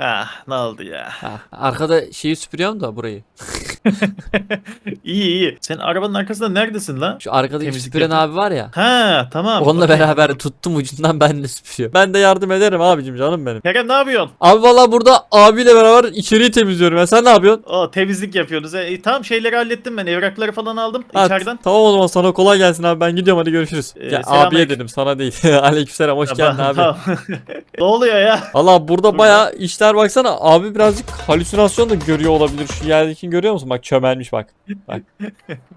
Ah ne oldu ya? Ha, arkada şeyi süpürüyorum da burayı. iyi iyi. Sen arabanın arkasında neredesin lan? Şu arkadaki Temizlik süpüren yapıyor. abi var ya. Ha tamam. Onunla Okey. beraber tuttum ucundan ben de süpürüyorum. Ben de yardım ederim abicim canım benim. Kerem ne yapıyorsun? Abi valla burada abiyle beraber içeriği temizliyorum ya. Sen ne yapıyorsun? O temizlik yapıyorsunuz. E, tamam şeyleri hallettim ben. Evrakları falan aldım Ha, içeriden. Tamam o zaman sana kolay gelsin abi ben gidiyorum hadi görüşürüz. Ee, ya selamünaleyküm. abiye dedim sana değil. Aleykümselam hoş geldin abi. tamam. ne oluyor ya? Allah burada baya işler baksana abi birazcık halüsinasyon da görüyor olabilir. Şu yerdekini görüyor musun? Bak çömelmiş bak. Bak.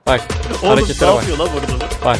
Bak Oğlum ne hareketlere bak. yapıyor lan burada? Bak.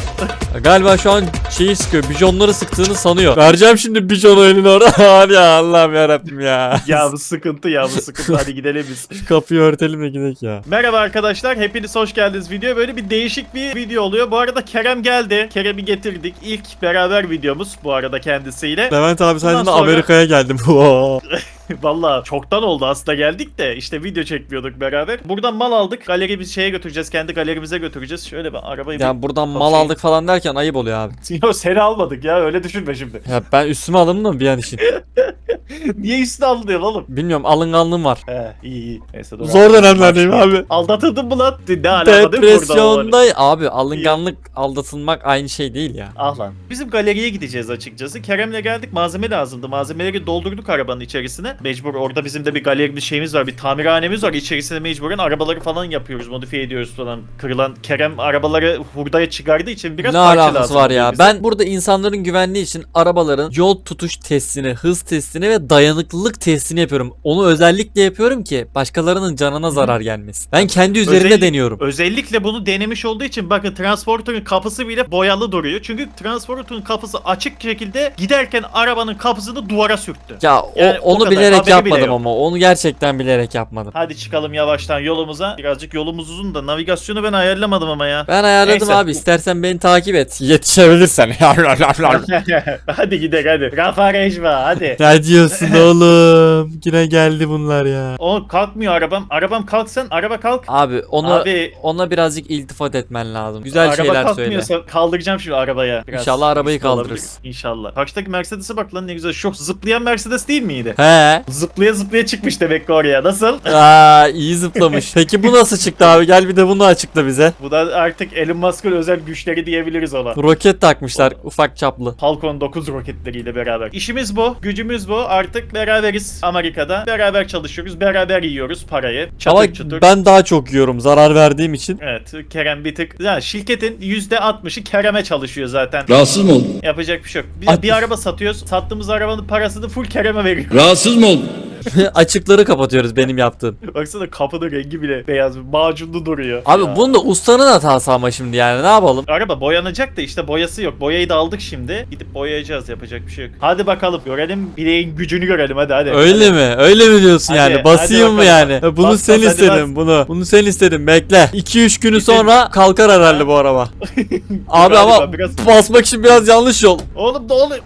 Galiba şu an şeyi sıkıyor. Bijonları sıktığını sanıyor. Vereceğim şimdi bijonu eline oraya. Var ya Allah'ım yarabbim ya. ya bu sıkıntı ya bu sıkıntı. Hadi gidelim biz. Kapıyı örtelim de gidelim ya. Merhaba arkadaşlar. Hepiniz hoş geldiniz videoya. Böyle bir değişik bir video oluyor. Bu arada Kerem geldi. Kerem'i getirdik. İlk beraber videomuz bu arada kendisiyle. Levent abi sayesinde sonra- Amerika'ya geldim. Valla çoktan oldu aslında geldik de işte video çekmiyorduk beraber. Buradan mal aldık. Galeri biz şeye götüreceğiz. Kendi galerimize götüreceğiz. Şöyle bir arabayı yani buradan mal aldık falan derken ayıp oluyor abi. bir... Yo seni almadık ya öyle düşünme şimdi. Ya ben üstüme alındım bir an için. Niye üstüne aldın diyor oğlum? Bilmiyorum alınganlığım var. He iyi iyi. Neyse dur. Zor dönemlerdeyim abi. Aldatıldın mı lan? Ne alaka değil mi burada? Depresyonda abi alınganlık aldatılmak aynı şey değil ya. Ah lan. Bizim galeriye gideceğiz açıkçası. Kerem'le geldik malzeme lazımdı. Malzemeleri doldurduk arabanın içerisine. Mecbur orada bizim de bir galeri bir şeyimiz var. Bir tamirhanemiz var. İçerisine mecburen arabaları falan yapıyoruz. Modifiye ediyoruz falan. Kırılan Kerem arabaları hurdaya çıkardığı için biraz ne parça alakası lazım var ya? bize. Ben burada insanların güvenliği için arabaların yol tutuş testini, hız testini ve dayanıklılık testini yapıyorum. Onu özellikle yapıyorum ki başkalarının canına zarar gelmesin. Ben kendi üzerine Özellik- deniyorum. Özellikle bunu denemiş olduğu için bakın transportörün kapısı bile boyalı duruyor. Çünkü transportörün kapısı açık şekilde giderken arabanın kapısını duvara sürttü. Ya o- Yani o onu kadar, bilerek haberi bile yapmadım yok. ama onu gerçekten bilerek yapmadım. Hadi çıkalım yavaştan yolumuza. Birazcık yolumuz uzun da navigasyonu ben ayarlamadım ama ya. Ben ayarladım Neyse. abi istersen beni takip et. Yetişebilirsen. hadi gidelim hadi. Rafa Rejva hadi. ne diyorsun oğlum? Yine geldi bunlar ya. O kalkmıyor arabam. Arabam kalksın. Araba kalk. Abi onu Abi ona birazcık iltifat etmen lazım. Güzel araba şeyler söyle. kalkmıyorsa kaldıracağım şimdi arabaya. Biraz İnşallah arabayı riskli olabilir. kaldırırız. İnşallah. Karşıdaki Mercedes'e bak lan ne güzel. Çok zıplayan Mercedes değil miydi? He. Zıplaya zıplaya çıkmış demek ki oraya. Nasıl? Aa iyi zıplamış. Peki bu nasıl çıktı abi? Gel bir de bunu açıkla bize. Bu da artık Elon Musk'ın özel güçleri diyebiliriz ona. Roket takmışlar ufak çaplı. Falcon 9 roketleriyle beraber. İşimiz bu, gücümüz bu. Artık beraberiz Amerika'da. Beraber çalışıyoruz, beraber yiyoruz parayı. Çatır Ama çatır. ben daha çok yiyorum zarar verdiğim için. Evet, Kerem bir tık. Yani şirketin %60'ı Kerem'e çalışıyor zaten. Rahatsız mı oldun? Yapacak bir şey yok. Bir, bir araba satıyoruz. Sattığımız arabanın parasını full Kerem'e veriyor. Rahatsız mı oldun? Açıkları kapatıyoruz benim yaptığım. Baksana kapının rengi bile beyaz. Macunlu duruyor. Abi Ya. bunun da ustanın hatası ama şimdi yani ne yapalım? Araba boyanacak da işte boyası yok. Boyayı da aldık şimdi. Gidip boyayacağız yapacak bir şey yok. Hadi bakalım görelim bileğin gücünü görelim hadi hadi. Öyle mi? Öyle mi diyorsun Hadi, yani? Basayım hadi mı yani? Bunu Bas, sen bas, hadi istedin bunu. Bunu sen istedin bekle. 2-3 günü Gidelim. sonra kalkar herhalde bu araba. Abi ama biraz- basmak için biraz yanlış yol. Oğlum da oğlum.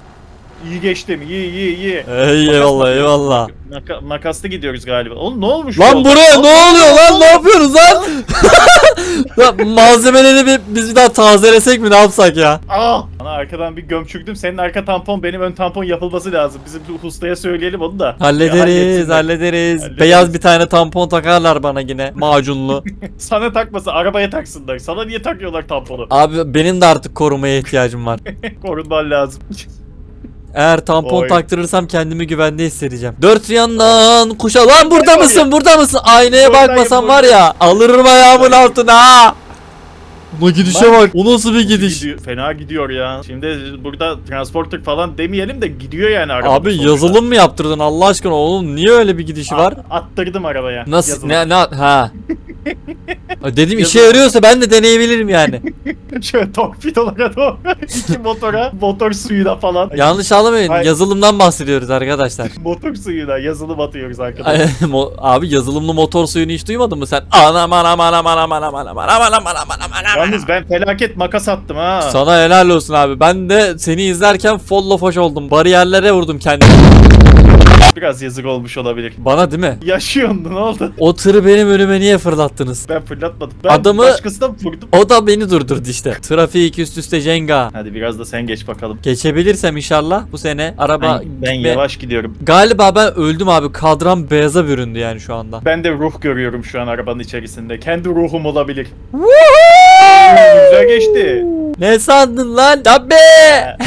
İyi geçtim iyi iyi iyi. Ey, eyvallah eyvallah. Maka- makaslı gidiyoruz galiba. Oğlum ne olmuş? Lan buraya ne oluyor lan? Ne yapıyoruz lan? lan malzemeleri bir, biz bir daha tazelesek mi ne yapsak ya? Aa! Ana arkadan bir gömçürdüm. Senin arka tampon benim ön tampon yapılması lazım. Bizim bu ustaya söyleyelim onu da. Ya Hallederiz, hallederiz. Hallederiz. Beyaz bir tane tampon takarlar bana yine macunlu. Sana takması arabaya taksınlar. Sana niye takıyorlar tamponu? Abi benim de artık korumaya ihtiyacım var. Korunman lazım. Eğer tampon Oy. taktırırsam kendimi güvende hissedeceğim. Dört yandan kuşa lan burada mısın burada mısın? Aynaya Buradayım, bakmasam var ya alırım ayağımın altına ha. Bu gidişe Bak. O nasıl bir gidiş? Gidiyor- Fena gidiyor ya. Şimdi burada transporter falan demeyelim de gidiyor yani araba. Abi yazılım mı yaptırdın Allah aşkına oğlum niye öyle bir gidişi var? Attırdım arabaya. Nasıl Yazılım. ne ne ha. Dedim işe yarıyorsa ben de deneyebilirim yani. Şöyle torpidolara doğru. İki motora, motor suyuna falan. Yanlış anlamayın. Ay. Yazılımdan bahsediyoruz arkadaşlar. Motor suyuna yazılım atıyoruz arkadaşlar. Abi yazılımlı motor suyunu hiç duymadın mı sen? Anam anam anam anam anam anam anam anam anam anam anam. Yalnız ben felaket makas attım ha. Sana helal olsun abi. Ben de seni izlerken follow foş oldum. Bariyerlere vurdum kendimi. Biraz yazık olmuş olabilir. Bana değil mi? Yaşıyorsun ne oldu? O tırı benim önüme niye fırlattınız? Ben fırlatmadım. Ben Adamı- başkasına vurdum. O da beni durdurdu işte. Trafik üst üste Jenga. Hadi biraz da sen geç bakalım. Geçebilirsem inşallah bu sene araba Ben, ben gitme- yavaş gidiyorum. Galiba ben öldüm abi. Kadran beyaza büründü yani şu anda. Ben de ruh görüyorum şu an arabanın içerisinde. Kendi ruhum olabilir. Güzel geçti. Ne sandın lan? Tabii.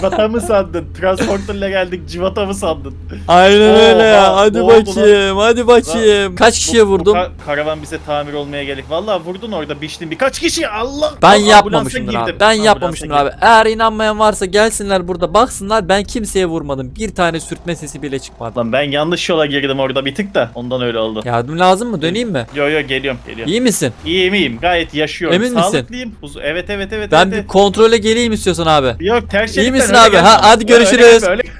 Civata mı sandın? Transporterle geldik civata mı sandın? Aynen öyle ya. Oha, Hadi ne oldu lan? bakayım. Hadi bakayım. Kaç kişiye Bu- bu vurdum? ka- karavan bize tamir olmaya gerek. Vallahi vurdun orada biçtin birkaç kişi. Allah. Ben Ambulansa yapmamışımdır abi. Ben Ambulansa yapmamışımdır girdim. abi. Eğer inanmayan varsa gelsinler burada baksınlar. Ben kimseye vurmadım. Bir tane sürtme sesi bile çıkmadı. Lan ben yanlış yola girdim orada bir tık da ondan öyle oldu. Yardım lazım mı? Döneyim mi? Yo yo geliyorum geliyorum. İyi misin? İyiyim iyiyim gayet yaşıyorum. Emin misin? Sağlıklıyım. Huz- Evet evet evet. Ben evet, bir kontrole geleyim istiyorsan abi. Yok ters İyi misin öyle abi? gelme. Ha, hadi Öyle görüşürüz. gelme, öyle-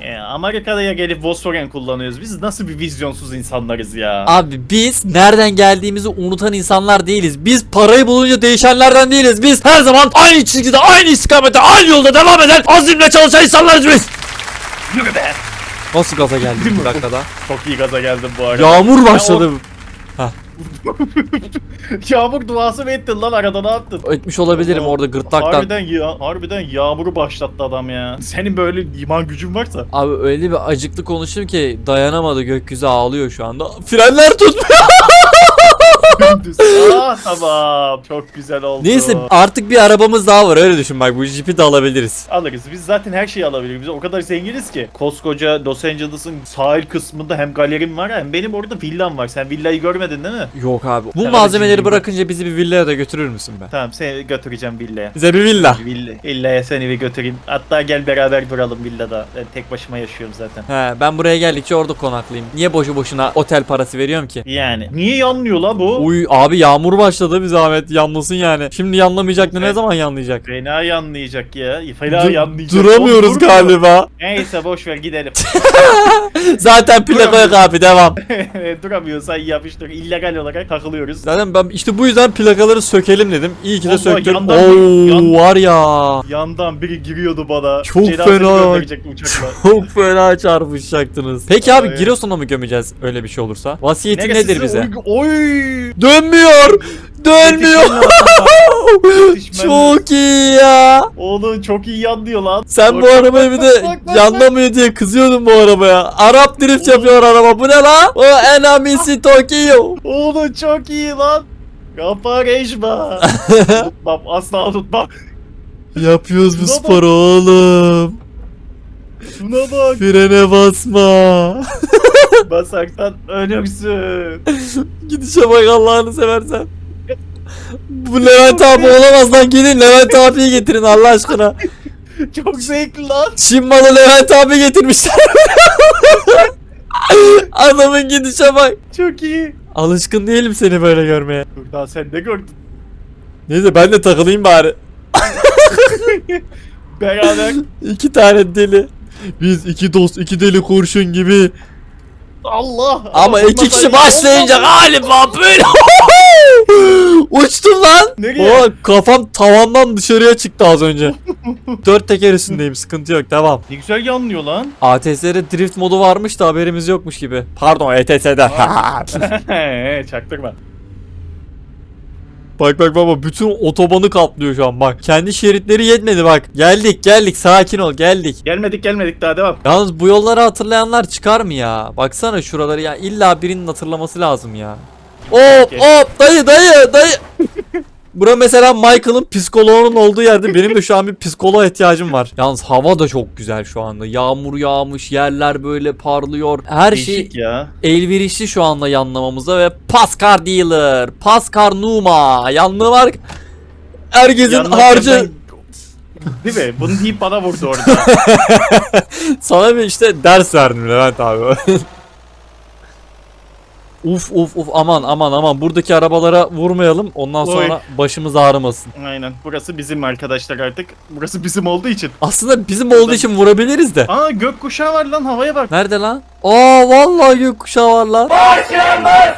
Ee, Amerika'da ya gelip Volkswagen kullanıyoruz. Biz nasıl bir vizyonsuz insanlarız ya. Abi biz nereden geldiğimizi unutan insanlar değiliz. Biz parayı bulunca değişenlerden değiliz. Biz her zaman aynı çizgide, aynı istikamette, aynı yolda devam eden azimle çalışan insanlarız biz. Yürü be. Nasıl gaza geldik bir dakikada? Çok iyi gaza geldim bu arada. Yağmur başladı. Yağmur duası mı ettin lan arada ne yaptın? Etmiş olabilirim orada gırtlaktan. Harbiden, ya, harbiden yağmuru başlattı adam ya. Senin böyle iman gücün varsa. Abi öyle bir acıklı konuştum ki dayanamadı gökyüzü ağlıyor şu anda. Frenler tutmuyor. Gündüz. Aa tamam. Çok güzel oldu. Neyse artık bir arabamız daha var öyle düşün bak bu jipi de alabiliriz. Alırız. Biz zaten her şeyi alabiliriz. Biz o kadar zenginiz ki. Koskoca Los Angeles'ın sahil kısmında hem galerim var hem benim orada villam var. Sen villayı görmedin değil mi? Yok abi. Bu Sen malzemeleri bırakınca bizi bir villaya da götürür müsün be? Tamam seni götüreceğim villaya. Bize bir villa. Villa, villaya seni bir götüreyim. Hatta gel beraber duralım villada. Ben tek başıma yaşıyorum zaten. He ben buraya geldikçe orada konaklayayım. Niye boşu boşuna otel parası veriyorum ki? Yani. Niye yanmıyor la bu? Uy abi yağmur başladı bir zahmet yanlasın yani. Şimdi yanlamayacak da ne zaman yanlayacak? Fena yanlayacak ya. Fena Dur- yanlayacak. duramıyoruz Oğlum, durmuyor. galiba. Neyse boş ver gidelim. Zaten plaka yok abi devam. Duramıyorsan yapıştır. İllegal olarak takılıyoruz. Zaten ben işte bu yüzden plakaları sökelim dedim. İyi ki de Vallahi söktüm. Oo yan- var ya. Yandan biri giriyordu bana. Çok Cenazemi fena. gönderecekti uçakla. Çok fena çarpışacaktınız. Peki abi Ay. Giresun'a mı gömeceğiz öyle bir şey olursa? Vasiyetin Neresi nedir bize? Oy. oy. Dönmüyor. Dönmüyor. Yetişmen lazım. Çok iyi ya. Oğlum çok iyi yanlıyor lan. Sen Bak, bu bak, arabayı bak, bir de bak, bak, yanlamıyor diye kızıyordun bu arabaya. Arap drift yapıyor araba. Bu ne lan? O enamisi Tokyo. Oğlum çok iyi lan. Yapar Ejma. unutmam asla unutmam. Yapıyoruz bu Şuna bak. sporu oğlum. Şuna bak. Frene basma. Basarsan ölürsün. Gidişe bak Allah'ını seversen. Bu Levent abi olamaz lan gidin Levent abiyi getirin Allah aşkına. Çok zevkli lan. Çin malı Levent abi getirmişler. Adamın gidişe bak. Çok iyi. Alışkın değilim seni böyle görmeye. Dur daha sen de gördün. Neyse ben de takılayım bari. Beraber. İki tane deli. Biz iki dost iki deli kurşun gibi. Allah. Ama iki kişi başlayınca galiba böyle. Uçtum lan. Nereye? Oha, kafam tavandan dışarıya çıktı az önce. Dört teker üstündeyim sıkıntı yok devam. Ne güzel yanlıyor lan. ATS'de drift modu varmış da haberimiz yokmuş gibi. Pardon ETS'de. Çaktırma. bak bak baba bütün otobanı kaplıyor şu an bak. Kendi şeritleri yetmedi bak. Geldik geldik sakin ol geldik. Gelmedik gelmedik daha devam. Yalnız bu yolları hatırlayanlar çıkar mı ya? Baksana şuraları ya illa birinin hatırlaması lazım ya. Hop hop dayı dayı dayı. Bura mesela Michael'ın psikoloğunun olduğu yerde benim de şu an bir psikoloğa ihtiyacım var. Yalnız hava da çok güzel şu anda. Yağmur yağmış, yerler böyle parlıyor. Her şey Değişik ya. elverişli şu anda yanlamamıza ve Pascal Dealer, Pascal Numa yanlığı var. Herkesin Yanlarken harcı ben- Değil mi? Bunu deyip bana vurdu orada. Sana bir işte ders verdim Levent abi. Uf uf uf aman aman aman buradaki arabalara vurmayalım ondan Oy. sonra başımız ağrımasın. Aynen. Burası bizim arkadaşlar artık. Burası bizim olduğu için. Aslında bizim olduğu için vurabiliriz de. Aa gökkuşağı var lan havaya bak. Nerede lan? Aa vallahi gökkuşağı var lan.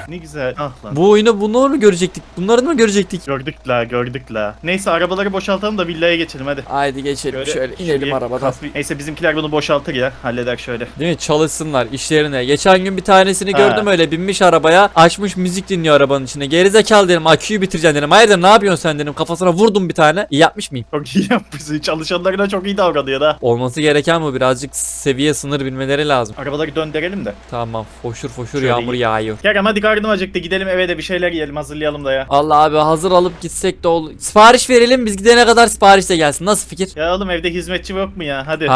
Ne güzel. Ah lan. Bu oyunu bunu mu görecektik? Bunları mı görecektik? Gördük la gördük la. Neyse arabaları boşaltalım da villaya geçelim hadi. Haydi geçelim şöyle, inelim şuraya arabadan. kasbi- Neyse bizimkiler bunu boşaltır ya. Halleder şöyle. Değil mi? Çalışsınlar işlerine. Geçen gün bir tanesini Ha. gördüm öyle binmiş arabaya. Açmış müzik dinliyor arabanın içinde. Gerizekalı dedim aküyü bitireceksin dedim. Hayırdır ne yapıyorsun sen dedim. Kafasına vurdum bir tane. İyi yapmış mıyım? Çok iyi yapmışsın. Çalışanlarına çok iyi davranıyor da. Olması gereken bu. Birazcık seviye sınır bilmeleri lazım. Arabaları döndürelim de. Tamam. Foşur foşur Şöyle yağmur iyi. yağıyor. Kerem hadi karnım acıktı. Gidelim eve de bir şeyler yiyelim. Hazırlayalım da ya. Allah abi hazır alıp gitsek de olur. Sipariş verelim biz gidene kadar sipariş de gelsin. Nasıl fikir? Ya oğlum evde hizmetçi yok mu ya? Hadi. Ha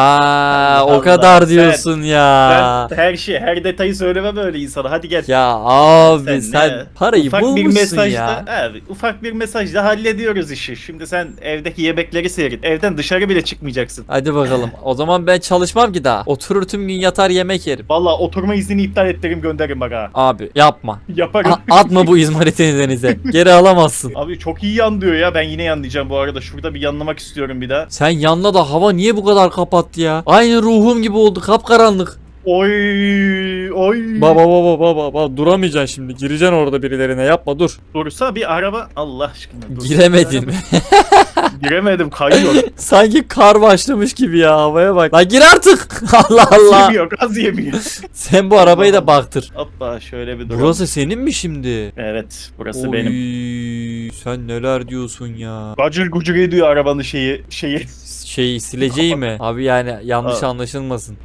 Allah o kadar Allah. diyorsun ya. Ben her şey, her detayı söylemem öyle insana. Hadi gel. Ya abi Sen sen, ne? parayı ufak bir bulmuşsun mesajla, ya. Abi, ufak bir mesajla hallediyoruz işi. Şimdi sen evdeki yemekleri seyret. Evden dışarı bile çıkmayacaksın. Hadi bakalım. O zaman ben çalışmam ki daha. Oturur tüm gün yatar yemek yerim. Vallahi oturma iznini iptal ettirim gönderirim bak ha. Abi yapma. Yaparım. A- atma bu izmaritini denize. Geri alamazsın. Abi çok iyi yan diyor ya. Ben yine yanlayacağım bu arada. Şurada bir yanlamak istiyorum bir daha. Sen yanla da hava niye bu kadar kapattı ya? Aynı ruhum gibi oldu kapkaranlık. Oy oy. Baba baba baba baba duramayacaksın şimdi. Gireceksin orada birilerine yapma dur. Dursa bir araba. Allah aşkına. dursa Giremedin bir araba. Giremedim kayıyor. Sanki kar başlamış gibi ya havaya bak. Lan gir artık. Allah Allah. yemiyor gaz yemiyor. Sen bu arabayı da baktır. Hoppa şöyle bir duralım. Burası senin mi şimdi? Evet burası Oy, benim. Sen neler diyorsun ya? Gacır gucur ediyor arabanın şeyi. şeyi. Şey sileceği mi? Abi yani yanlış anlaşılmasın.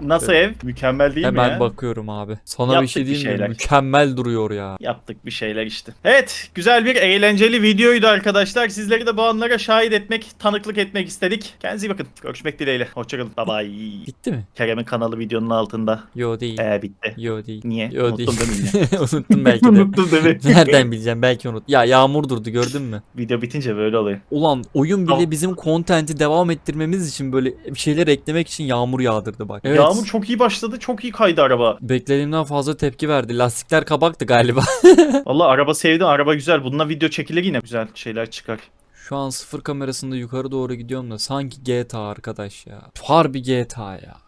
Nasıl ev? Mükemmel değil mi Hemen ya? bakıyorum abi. Sana bir Yaptık şey bir diyeyim mi? şeyler. Mükemmel duruyor ya. Yaptık bir şeyler işte. Evet, güzel bir eğlenceli videoydu arkadaşlar. Sizleri de bu anlara şahit etmek, tanıklık etmek istedik. Kendinize iyi bakın. Görüşmek dileğiyle. Hoşçakalın. Bye bye. Bitti mi? Kerem'in kanalı videonun altında. Yo değil. Ee bitti. Yo değil. Niye? Yo Unuttum değil. değil mi ya? Unuttum belki de. Unuttum değil mi? Nereden bileceğim belki unut. Ya yağmur durdu gördün mü? Video bitince böyle oluyor. Ulan oyun bile Tamam. bizim kontenti devam ettirmemiz için böyle bir şeyler eklemek için yağmur yağdırdı bak. Evet. Yağmur çok iyi başladı. Çok iyi kaydı araba. Beklediğimden fazla tepki verdi. Lastikler kabaktı galiba. Vallahi araba sevdim. Araba güzel. Bununla video çekilir yine. Güzel şeyler çıkar. Şu an sıfır kamerasında yukarı doğru gidiyorum da sanki GTA arkadaş ya. Harbi GTA ya.